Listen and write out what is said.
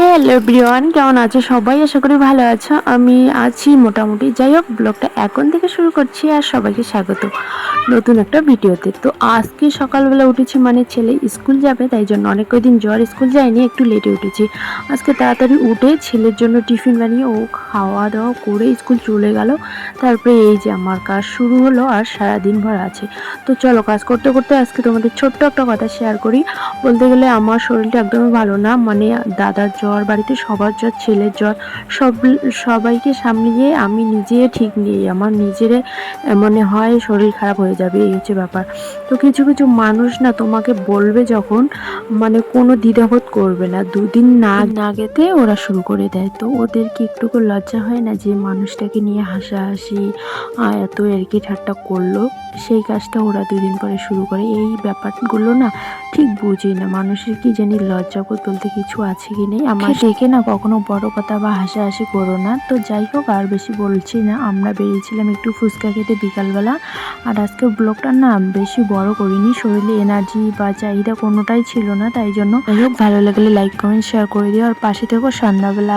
Hello Brian কেমন আছো সবাই? আশা করি ভালো আছো। আমি আছি মোটামুটি। যাই হোক, ব্লগটা এখন থেকে শুরু করছি আর সবাইকে স্বাগত। নতুন একটা ভিডিওতে। তো আজকে সকালবেলা উঠেছি মানে ছেলে স্কুল যাবে, তাই জন্য অনেক কদিন জ্বর স্কুল যায়নি, একটু লেটে উঠেছি। আজকে তাড়াতাড়ি উঠে ছেলের জন্য টিফিন বানিয়ে ও খাওয়া দাওয়া করে স্কুল চলে গেল। তারপরে এই যে আমার কাজ শুরু হলো আর সারাদিন ভর আছে। তো চলো কাজ করতে করতে আজকে তোমাদের ছোট্ট একটা কথা শেয়ার করি। বলতে গেলে আমার শরীরটা একদমই ভালো না মানে দাদার জ্বর, বাড়িতে সবার জ্বর, ছেলের জ্বর, সব সবাইকে সামলিয়ে আমি নিজে ঠিক নেই। আমার নিজের মনে হয় শরীর খারাপ হয়ে যাবে এই হচ্ছে ব্যাপার। তো কিছু কিছু মানুষ না তোমাকে বলবে যখন মানে কোনো দ্বিধাবোধ করবে না। দুদিন না না গেতে ওরা শুরু করে দেয়। তো ওদের কি একটুকু লজ্জা হয় না যে মানুষটাকে নিয়ে হাসাহাসি এত এরকি ঠাট্টা করল? সেই কাজটা ওরা দুদিন পরে শুরু করে। এই ব্যাপারগুলো না ঠিক বুঝি না। মানুষের কি জানি লজ্জা বলতে কিছু আছে কি নেই। আমার দেখে না কখনো বড় কথা বা হাসাহাসি করো না। তো যাই হোক আর বেশি বলছি না। আমরা বেরিয়েছিলাম একটু ফুচকা খেতে বিকালবেলা। আর আজকে ব্লগটা না বেশি বড় করিনি। শরীরে এনার্জি বা চাহিদা কোনোটাই ছিল না তাই জন্য যাই হোক ভালো লাগলে লাইক কমেন্ট শেয়ার করে দিও। আর পাশে থেকো সন্ধ্যাবেলা